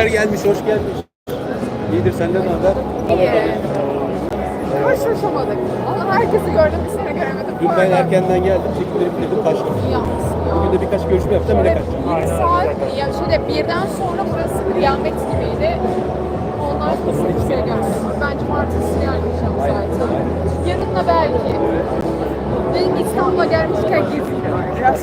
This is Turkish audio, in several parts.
Espriler gelmiş, hoş gelmiş. İyidir senden ne haber? İyi. Hoşlaşamadık. Ama herkesi gördüm, bir seni göremedim. Dün ben erkenden geldim, çekimleri dedim kaçtım. İyi yapmışsın ya. Bugün de birkaç görüşme yine Şöyle kaçacağım. bir saat, ya şöyle birden sonra burası kıyamet gibiydi. Ondan sonra bir şey görmedim. Ben cumartesi gelmeyeceğim zaten. Yanımda belki. Benim İstanbul'a gelmişken gezeyim biraz.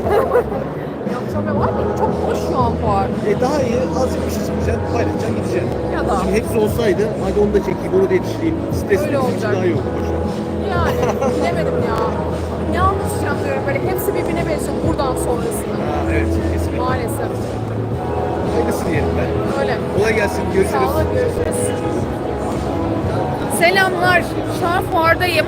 Yapacağım ne var mı? Çok boş şu an fuar. E daha iyi, azıcık bir şey çıkacak, paylaşacağım, gideceğim. Ya da. Şimdi hepsi olsaydı, hadi onu da çekeyim, onu da yetiştireyim. Stresli Öyle için olacak. daha iyi olur. boş ver. Yani bilemedim ya. Ne anlatacağım diyorum böyle hepsi birbirine benziyor buradan sonrasında. Ha, evet, kesinlikle. Maalesef. Hayırlısı diyelim ben. Öyle. Kolay gelsin, Sağ görüşürüz. olun görüşürüz. Selamlar. Şu an fuardayım.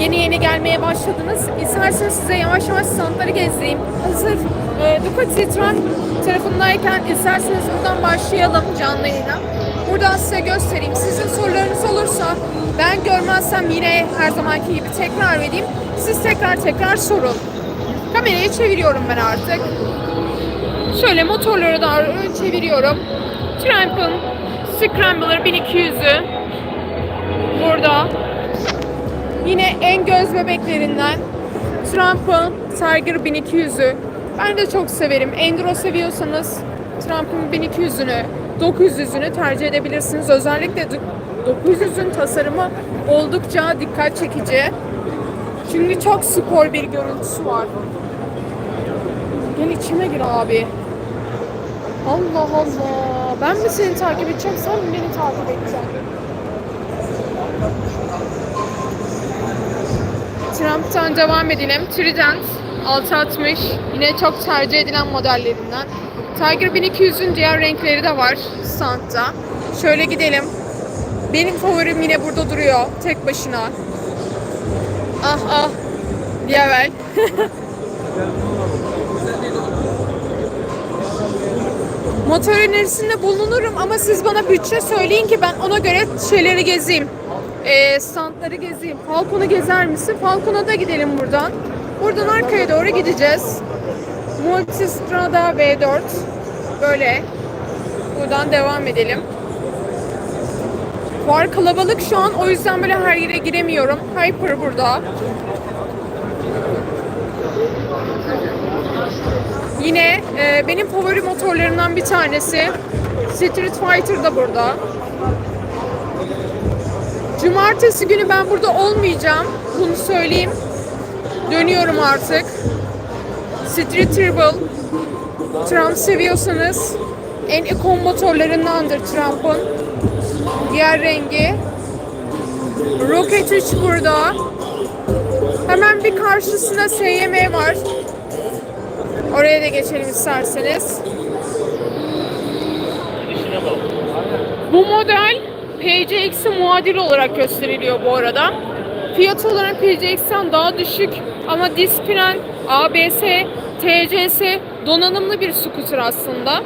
Yeni yeni gelmeye başladınız. İsterseniz size yavaş yavaş standları gezdireyim. Hazır e, Ducati Tron tarafındayken isterseniz buradan başlayalım canlı yayına. Buradan size göstereyim. Sizin sorularınız olursa ben görmezsem yine her zamanki gibi tekrar edeyim. Siz tekrar tekrar sorun. Kamerayı çeviriyorum ben artık. Şöyle motorları da çeviriyorum. Triumph'ın Scrambler 1200'ü burada. Yine en göz bebeklerinden Trump'ın Tiger 1200'ü. Ben de çok severim. Enduro seviyorsanız Trump'ın 1200'ünü, 900'ünü tercih edebilirsiniz. Özellikle d- 900'ün tasarımı oldukça dikkat çekici. Çünkü çok spor bir görüntüsü var. Gel içime gir abi. Allah Allah. Ben mi seni takip edeceğim, sen mi beni takip edeceksin? Trump'tan devam edelim. Trident 660 yine çok tercih edilen modellerinden. Tiger 1200'ün diğer renkleri de var standta. Şöyle gidelim. Benim favorim yine burada duruyor tek başına. Ah ah. Diyavel. Motor önerisinde bulunurum ama siz bana bütçe söyleyin ki ben ona göre şeyleri gezeyim. Ee, standları gezeyim. Falcon'u gezer misin? Falcon'a da gidelim buradan. Buradan arkaya doğru gideceğiz. Multistrada V4. Böyle. Buradan devam edelim. Var kalabalık şu an o yüzden böyle her yere giremiyorum. Hyper burada. Yine e, benim favori motorlarımdan bir tanesi Street Fighter da burada. Cumartesi günü ben burada olmayacağım. Bunu söyleyeyim. Dönüyorum artık. Street Triple. Trump seviyorsanız en ikon motorlarındandır Trump'ın. Diğer rengi. Rocket 3 burada. Hemen bir karşısında SYM var. Oraya da geçelim isterseniz. Bu model PCX'e muadil olarak gösteriliyor bu arada. Fiyat olarak PCX'ten daha düşük ama disk fren, ABS, TCS donanımlı bir scooter aslında.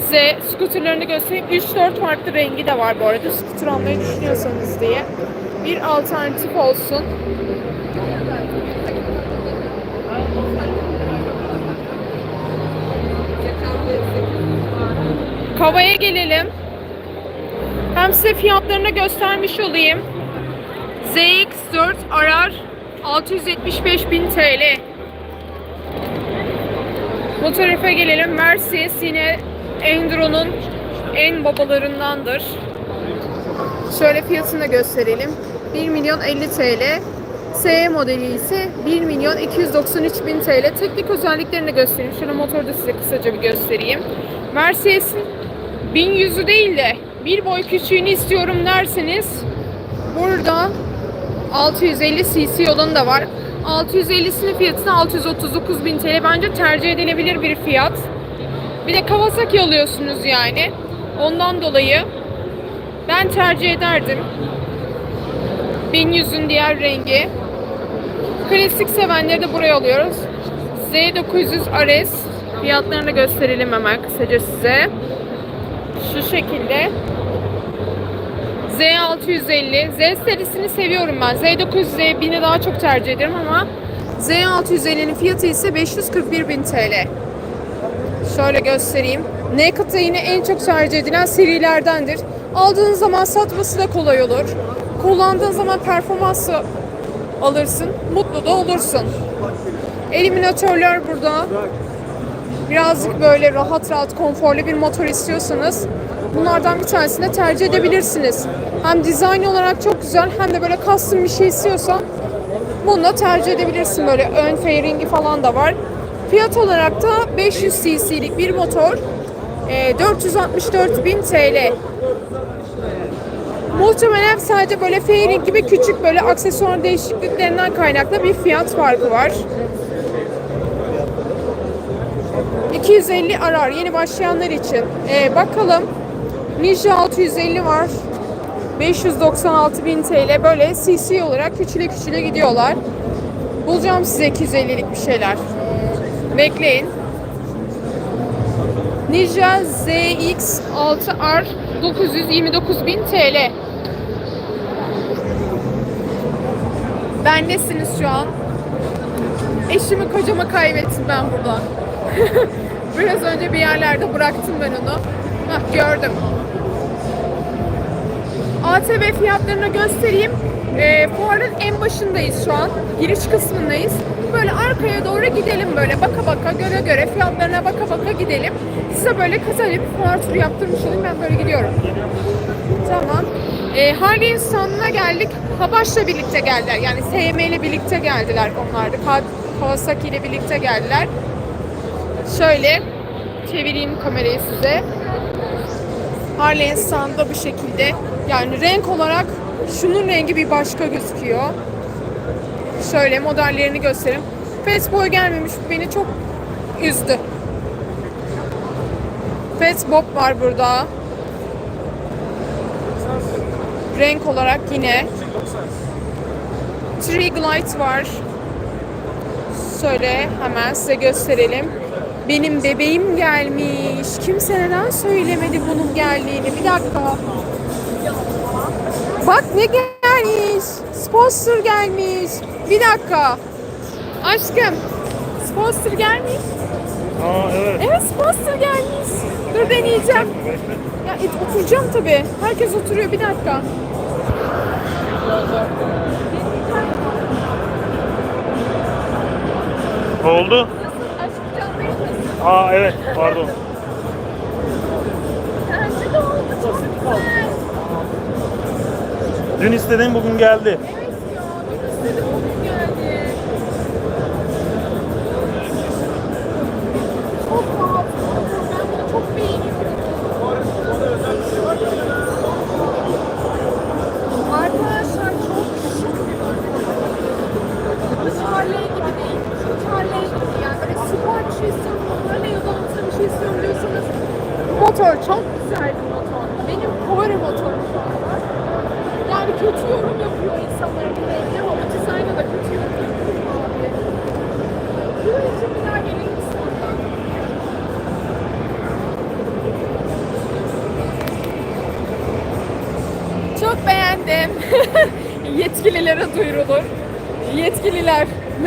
Size scooterlarını göstereyim. 3-4 farklı rengi de var bu arada. Scooter almayı düşünüyorsanız diye. Bir alternatif olsun. Kavaya gelelim. Hem size fiyatlarını göstermiş olayım. ZX4 arar 675.000 TL. Bu tarafa gelelim. Mercedes yine Enduro'nun en babalarındandır. Şöyle fiyatını gösterelim. 1 milyon 50 TL. SE modeli ise 1 milyon 293 bin TL. Teknik özelliklerini göstereyim. Şöyle motoru da size kısaca bir göstereyim. Mercedes'in 1100'ü değil de bir boy küçüğünü istiyorum derseniz burada 650 cc yolun da var. 650'sinin fiyatı 639 bin TL. Bence tercih edilebilir bir fiyat. Bir de Kawasaki alıyorsunuz yani. Ondan dolayı ben tercih ederdim. 1100'ün diğer rengi. Klasik sevenleri de buraya alıyoruz. Z900 RS fiyatlarını da gösterelim hemen kısaca size. Şu şekilde. Z650. Z serisini seviyorum ben. Z900, Z1000'i daha çok tercih ederim ama Z650'nin fiyatı ise 541.000 TL. Şöyle göstereyim. Naked da yine en çok tercih edilen serilerdendir. Aldığın zaman satması da kolay olur. Kullandığın zaman performansı alırsın. Mutlu da olursun. Eliminatörler burada. Birazcık böyle rahat rahat konforlu bir motor istiyorsanız bunlardan bir tanesini tercih edebilirsiniz. Hem dizayn olarak çok güzel hem de böyle custom bir şey istiyorsan bunu da tercih edebilirsin. Böyle ön fairingi falan da var. Fiyat olarak da 500 cc'lik bir motor. e, 464.000 TL. Muhtemelen sadece böyle fairing gibi küçük böyle aksesuar değişikliklerinden kaynaklı bir fiyat farkı var. 250 arar yeni başlayanlar için. Ee, bakalım. Ninja 650 var. 596.000 TL böyle CC olarak küçüle küçüle gidiyorlar. Bulacağım size 250'lik bir şeyler. Bekleyin. Ninja ZX6R 929.000 TL. Bendesiniz şu an. Eşimi kocamı kaybettim ben burada. Biraz önce bir yerlerde bıraktım ben onu. Hah gördüm. ATV fiyatlarını göstereyim. Ee, fuarın en başındayız şu an. Giriş kısmındayız. Böyle arkaya doğru gidelim böyle baka baka göre göre fiyatlarına baka baka gidelim. Size böyle kısaca bir fuar turu yaptırmış olayım ben böyle gidiyorum. Tamam. Ee, Harley'in standına geldik. Habaş'la birlikte geldiler. Yani SM ile birlikte geldiler onlar da. Ka- Kawasaki ile birlikte geldiler. Şöyle çevireyim kamerayı size. Harley'in standı bu şekilde. Yani renk olarak şunun rengi bir başka gözüküyor. Şöyle modellerini göstereyim. Fatboy gelmemiş. Beni çok üzdü. Fat Bob var burada. Renk olarak yine. Tree Glide var. Şöyle hemen size gösterelim. Benim bebeğim gelmiş. Kimse neden söylemedi bunun geldiğini? Bir dakika. Bak ne gelmiş. Sponsor gelmiş. Bir dakika. Aşkım. Sponsor gelmiş. Aa evet. Evet sponsor gelmiş. Dur deneyeceğim. Ya et, oturacağım tabii. Herkes oturuyor. Bir dakika. Ne oldu? Aa evet pardon. Dün istediğim bugün geldi. Evet ya. Ben istedim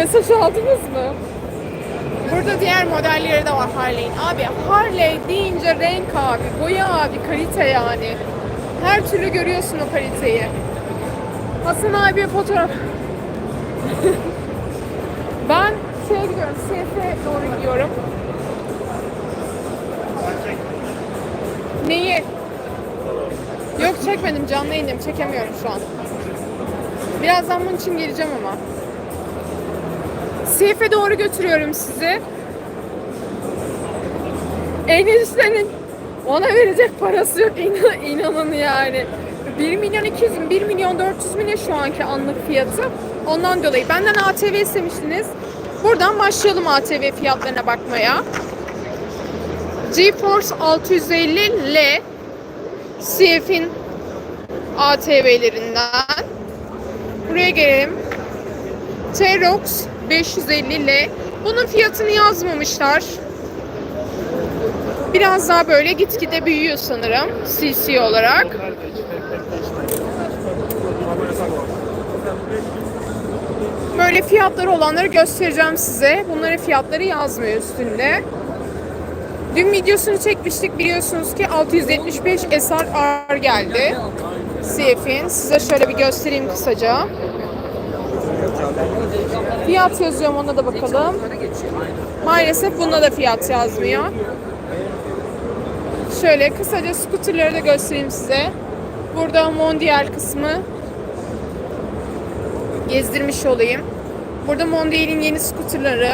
mesaj aldınız mı? Burada diğer modelleri de var Harley'in. Abi Harley deyince renk abi, boya abi, kalite yani. Her türlü görüyorsun o kaliteyi. Hasan abi fotoğraf. ben şeye gidiyorum, CF'e doğru gidiyorum. Neyi? Yok çekmedim, canlı yayındayım, çekemiyorum şu an. Birazdan bunun için geleceğim ama. CF'e doğru götürüyorum sizi. Eniştenin ona verecek parası yok inan, inanın yani. 1 milyon 200 bin, 1 milyon 400 bin şu anki anlık fiyatı. Ondan dolayı benden ATV istemiştiniz. Buradan başlayalım ATV fiyatlarına bakmaya. GeForce 650 L CF'in ATV'lerinden. Buraya gelelim. T-Rox 550 L. Bunun fiyatını yazmamışlar. Biraz daha böyle gitgide büyüyor sanırım CC olarak. Böyle fiyatları olanları göstereceğim size. Bunların fiyatları yazmıyor üstünde. Dün videosunu çekmiştik biliyorsunuz ki 675 SRR geldi. CF'in. Size şöyle bir göstereyim kısaca. Fiyat yazıyor mu ona da bakalım. Maalesef bunda da fiyat yazmıyor. Şöyle kısaca scooterları da göstereyim size. Burada Mondial kısmı gezdirmiş olayım. Burada Mondial'in yeni scooterları.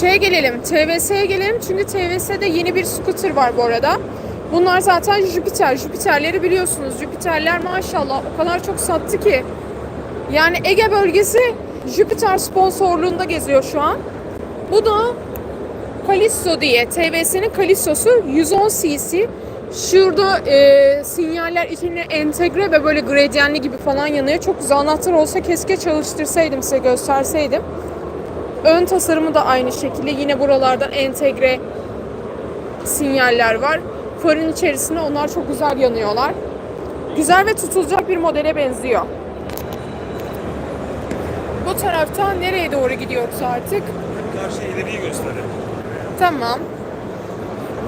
Şeye gelelim, TVS'ye gelelim çünkü TVS'de yeni bir scooter var bu arada. Bunlar zaten Jupiter. Jupiter'leri biliyorsunuz. Jupiter'ler maşallah o kadar çok sattı ki. Yani Ege bölgesi Jupiter sponsorluğunda geziyor şu an. Bu da Kalisto diye. TVS'nin Kalisto'su 110 cc. Şurada e, sinyaller içine entegre ve böyle gradyenli gibi falan yanıyor. Çok güzel anahtar olsa keşke çalıştırsaydım size gösterseydim. Ön tasarımı da aynı şekilde. Yine buralardan entegre sinyaller var. Farın içerisinde onlar çok güzel yanıyorlar. Güzel ve tutulacak bir modele benziyor. Bu taraftan nereye doğru gidiyoruz artık? Karşı ileriyi gösterelim. Tamam.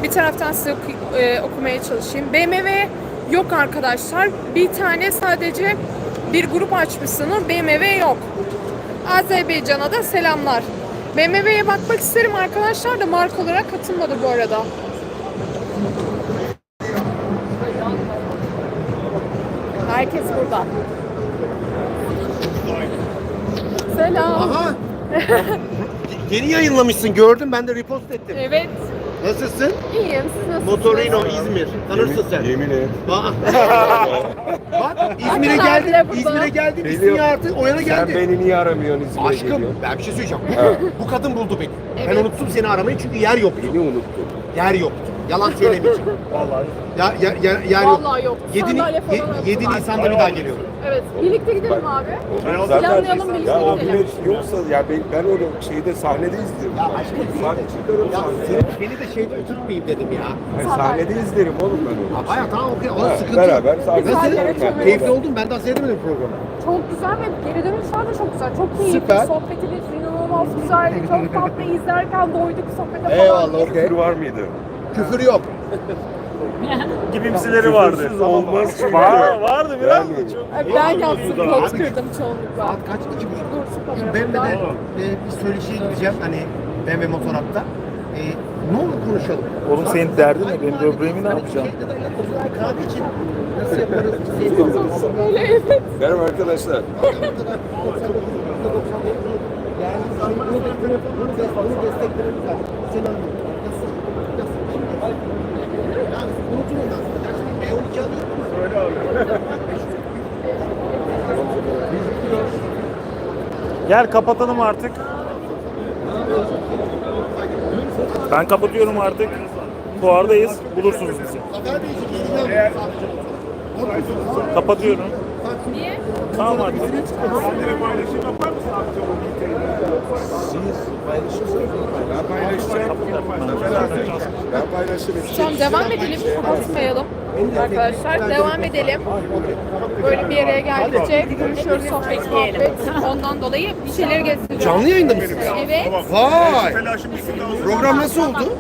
Bir taraftan size oku- e, okumaya çalışayım. BMW yok arkadaşlar. Bir tane sadece bir grup açmışsınız. BMW yok. Azerbaycan'a da selamlar. BMW'ye bakmak isterim arkadaşlar da marka olarak katılmadı bu arada. Burada. Selam. Aha. Yeni yayınlamışsın gördüm ben de repost ettim. Evet. Nasılsın? İyiyim. Siz nasılsınız? Motorino İzmir. Tanırsın sen. Yemin et. Aa. Bak İzmir'e Hakan abiyle geldim. burada. İzmir'e geldim. Beni- İstinye artı o yana Sen geldi. beni niye aramıyorsun İzmir'e Aşkım geliyorsun? ben bir şey söyleyeceğim. Bu kadın buldu beni. Ben Evet. unuttum seni aramayı çünkü yer yoktu. Beni unuttun. Yer yoktu. Yalan söylemeyeceğim. Vallahi. Ya, ya, ya, yer yok. Vallahi yok. 7, Sandalye falan yok. 7 Nisan'da bir daha geliyorum. Evet. Birlikte gidelim abi. Zaten Planlayalım birlikte ya o gidelim. güneş yoksa ya ben, ben onu şeyde sahnede izliyorum. Ya aşkım Sahne çıkarım Ya sahnede. seni, beni de şeyde oturtmayayım dedim ya. Hayır, sahnede izlerim oğlum ben onu. Ya Baya tamam okey. O Ha, sıkıntı beraber yok. sahnede Nasıl? izlerim ben. Keyifli oldum. Ben daha seyredemedim programı. Çok güzel ve geri dönüşler de çok güzel. Çok keyifli. Süper. Sohbetiniz inanılmaz güzeldi. Çok tatlı. izlerken doyduk sohbete falan. Eyvallah okey. Küfür var mıydı? Küfür yok. Gibimsileri vardı. Küfürsüz olmaz çünkü. Var, vardı biraz. Yani. Çok. Ben yaptım. Kırdım çoğunlukla. Saat kaç? İki buçuk. Şimdi benimle de e, bir söyleşiye gideceğim. Hani BMW Motorhub'da. E, ne olur konuşalım. Oğlum senin derdin ne? Benim böbreğimi ne yapacağım? Kahve için nasıl yaparız? Böyle evet. Merhaba arkadaşlar. Yani şey, bunu bunu desteklerim lazım. Seni anlıyorum. Nasıl? Nasıl? Yani unutun ondan sonra. Gerçekten B12 alıyorum. Gel kapatalım artık. Ben kapatıyorum artık. Fuardayız. Bulursunuz bizi. Zafer Beyciğim yeni geldim sadece. Kapatıyorum. Niye? Tamam artık. Ben paylaşacağım. Ben paylaşırım. Tamam devam edelim. Kapatmayalım. Arkadaşlar devam edelim. Böyle bir yere geldikçe görüşüyoruz, sohbet, muhabbet. Ondan dolayı bir şeyleri gezdiriyoruz. Canlı yayında mısınız? Evet. Vay! Program nasıl oldu?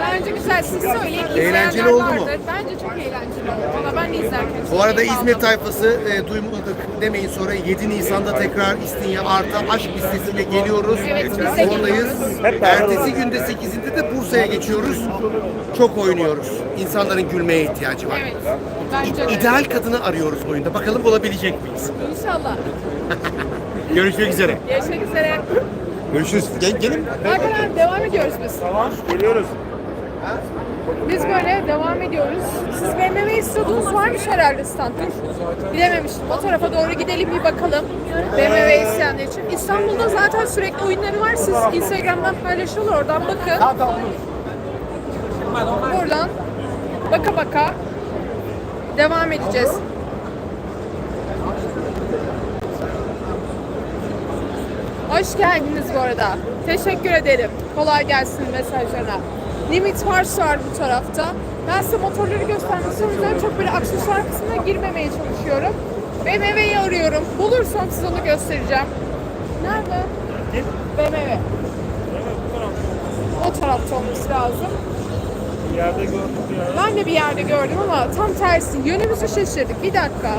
Bence güzel. Siz söyleyin. Eğlenceli oldu mu? Bence çok eğlenceli oldu. Valla ben de izlerken. Bu arada İzmir tayfası e, duymadık demeyin sonra 7 Nisan'da tekrar İstinye Artı Aşk listesiyle geliyoruz. Evet, Oradayız. Ertesi günde 8'inde de Bursa'ya geçiyoruz. Çok oynuyoruz. İnsanların gülmeye ihtiyacı var. Evet. Bence de. İdeal kadını arıyoruz oyunda. Bakalım bulabilecek miyiz? İnşallah. Görüşmek üzere. Görüşmek üzere. Görüşürüz. Gel, gelin. Arkadaşlar devam ediyoruz biz. Tamam. Geliyoruz. Biz böyle devam ediyoruz. Siz BMW istiyordunuz varmış herhalde stand. Dur. Bilememiştim. O tarafa doğru gidelim bir bakalım. BMW isteyenler için. İstanbul'da zaten sürekli oyunları var. Siz Instagram'dan paylaşıyorlar. Oradan bakın. Buradan baka baka devam edeceğiz. Hoş geldiniz bu arada. Teşekkür ederim. Kolay gelsin mesajlarına. Limit Mars var bu tarafta. Ben size motorları göstermek istiyorum. Yüzden çok böyle aksesuar kısmına girmemeye çalışıyorum. BMW'yi arıyorum. Bulursam size onu göstereceğim. Nerede? BMW. O tarafta olması lazım. Bir yerde gördük ya. Ben de bir yerde gördüm ama tam tersi. Yönümüzü şaşırdık. Bir dakika.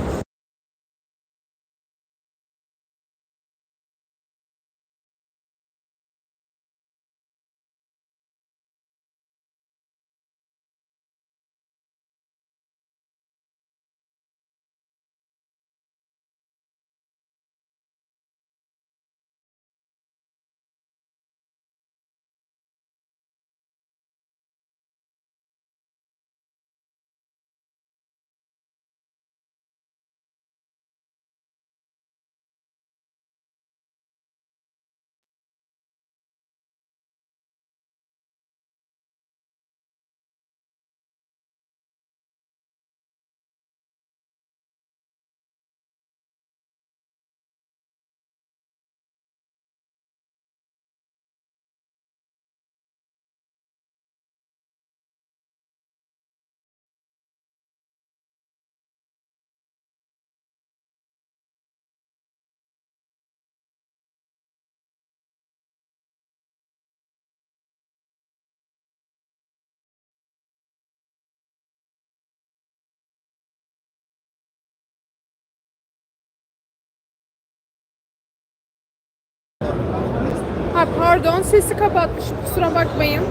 Ha pardon sesi kapatmışım kusura bakmayın.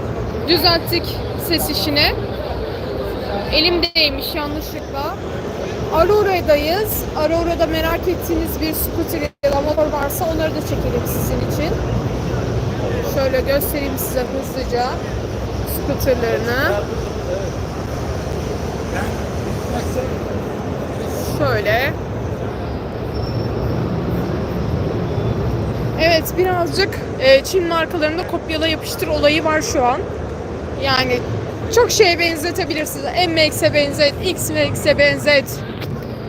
Düzelttik ses işini. Elimdeymiş yanlışlıkla. Aurora'dayız. Aurora'da merak ettiğiniz bir scooter ya da motor varsa onları da çekelim sizin için. Şöyle göstereyim size hızlıca scooterlarını. Şöyle. Evet birazcık e, Çin markalarında kopyala yapıştır olayı var şu an. Yani çok şeye benzetebilirsiniz. MX'e benzet, X-Max'e benzet.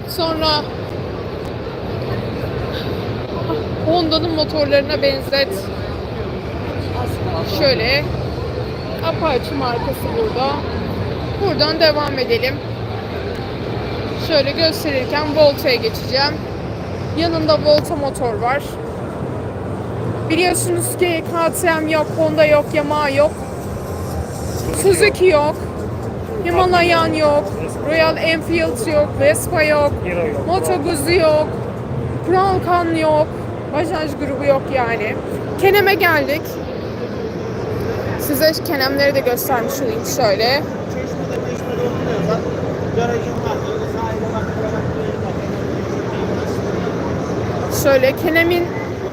Sonra Honda'nın motorlarına benzet. Şöyle Apache markası burada. Buradan devam edelim. Şöyle gösterirken Volta'ya geçeceğim. Yanında Volta motor var. Biliyorsunuz ki KTM yok, Honda yok, Yamaha yok. Suzuki yok. Himalayan yok. Royal Enfield yok. Vespa yok. Moto Guzzi yok. Broncan yok. Bajaj grubu yok yani. Kenem'e geldik. Size Kenem'leri de göstermiş olayım şöyle. Şöyle Kenem'in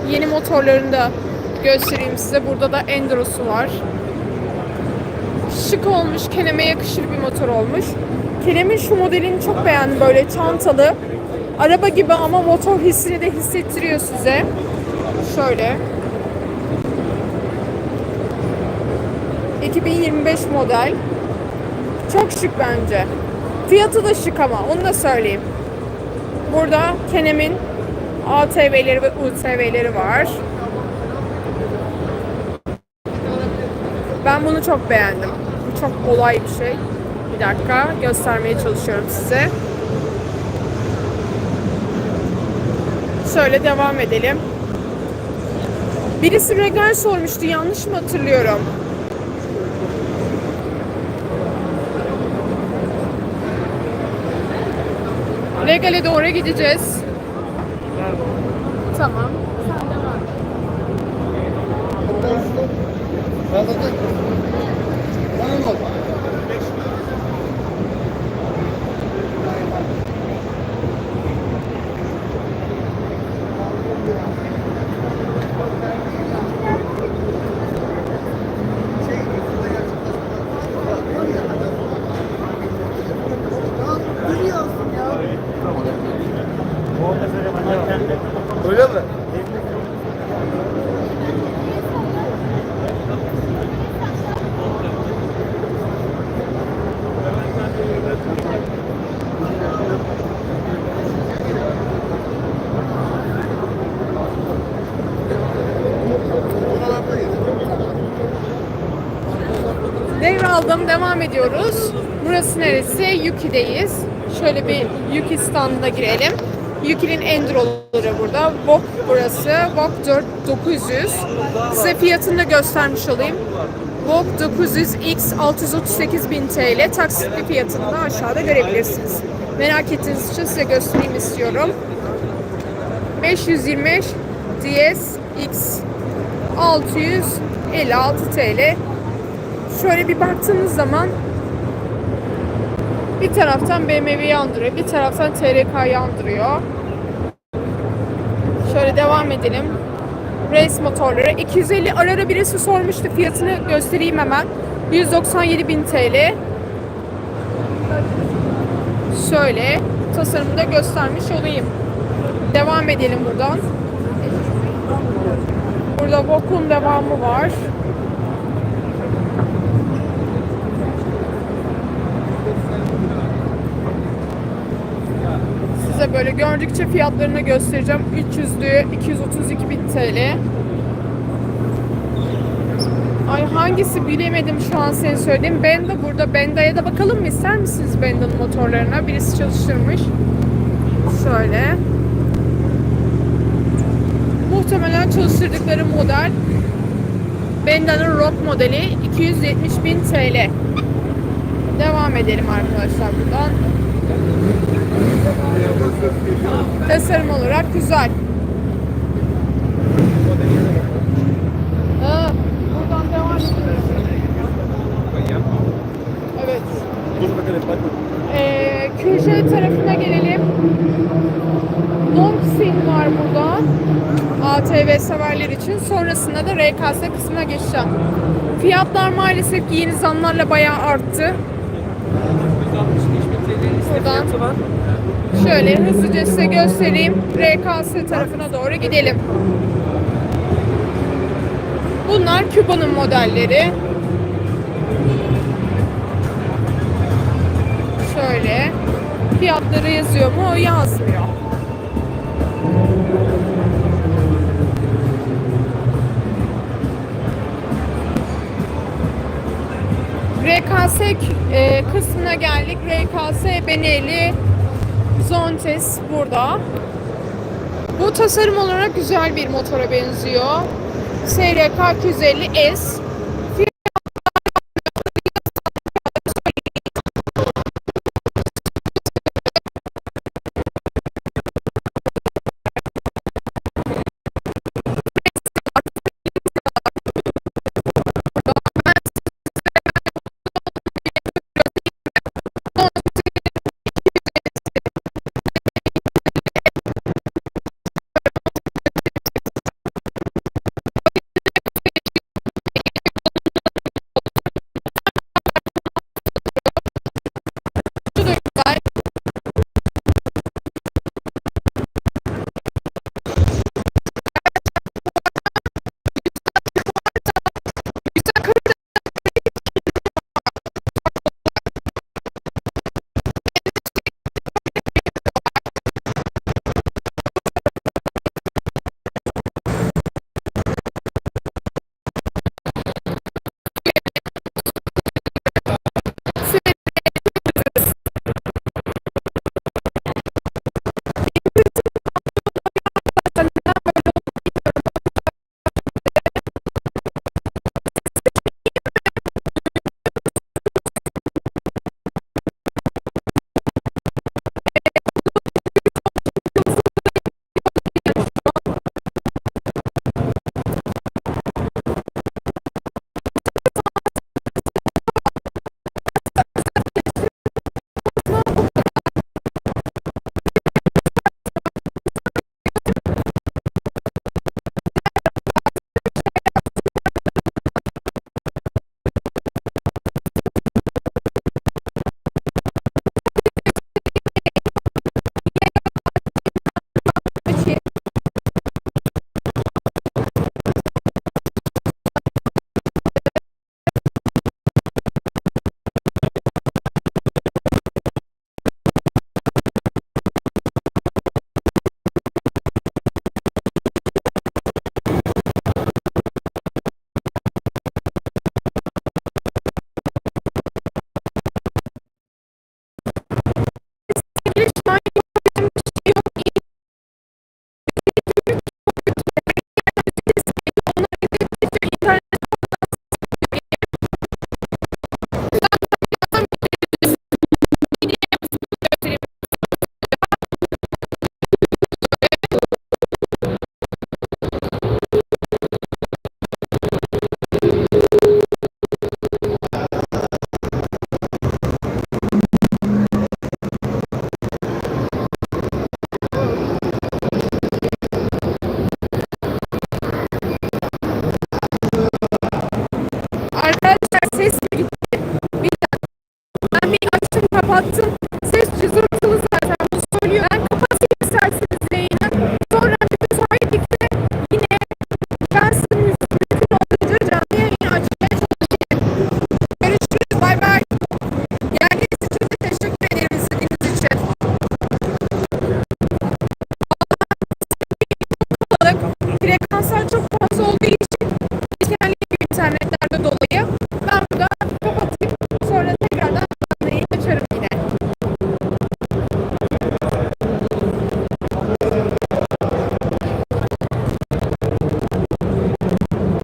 yeni motorlarını da göstereyim size. Burada da Enduro'su var. Şık olmuş, Kenem'e yakışır bir motor olmuş. Kenem'in şu modelini çok beğendim böyle çantalı. Araba gibi ama motor hissini de hissettiriyor size. Şöyle. 2025 model. Çok şık bence. Fiyatı da şık ama onu da söyleyeyim. Burada Kenem'in ATV'leri ve UTV'leri var. Ben bunu çok beğendim. Bu çok olay bir şey. Bir dakika göstermeye çalışıyorum size. Şöyle devam edelim. Birisi regal sormuştu. Yanlış mı hatırlıyorum? Regal'e doğru gideceğiz. Tamam. Öyle mi? Devraldım. Devam ediyoruz. Burası neresi? Yuki'deyiz. Şöyle bir Yuki standına girelim. Yuki'nin Enduro'ları burada. VOG burası. VOG 4900. Size fiyatını da göstermiş olayım. VOG 900X 638.000 TL. Taksitli fiyatını da aşağıda görebilirsiniz. Merak ettiğiniz için size göstereyim istiyorum. 525 DS X 656 TL. Şöyle bir baktığınız zaman bir taraftan BMW'yi andırıyor, bir taraftan TRK'yı andırıyor. Şöyle devam edelim. Race motorları. 250 ara ara birisi sormuştu. Fiyatını göstereyim hemen. 197.000 TL. Şöyle tasarımı da göstermiş olayım. Devam edelim buradan. Burada Vok'un devamı var. Size böyle gördükçe fiyatlarını göstereceğim. 300'lü 232 bin TL. Ay hangisi bilemedim şu an senin söylediğin. Benda burada. Benda'ya da bakalım mı? İster misiniz Benda'nın motorlarına? Birisi çalıştırmış. Şöyle. Muhtemelen çalıştırdıkları model Benda'nın Rock modeli 270 bin TL. Devam edelim arkadaşlar buradan. Tasarım olarak güzel. Aa, buradan devam ediyoruz. Evet. Ee, köşe tarafına gelelim. Dongsin var burada. ATV severler için. Sonrasında da RKS kısmına geçeceğim. Fiyatlar maalesef yeni zamlarla bayağı arttı. Buradan şöyle hızlıca size göstereyim. RKS tarafına doğru gidelim. Bunlar Küba'nın modelleri. Şöyle. Fiyatları yazıyor mu? Yazmıyor. RKS e, kısmına geldik. RKS Benelli Zontes burada. Bu tasarım olarak güzel bir motora benziyor. SRK 250S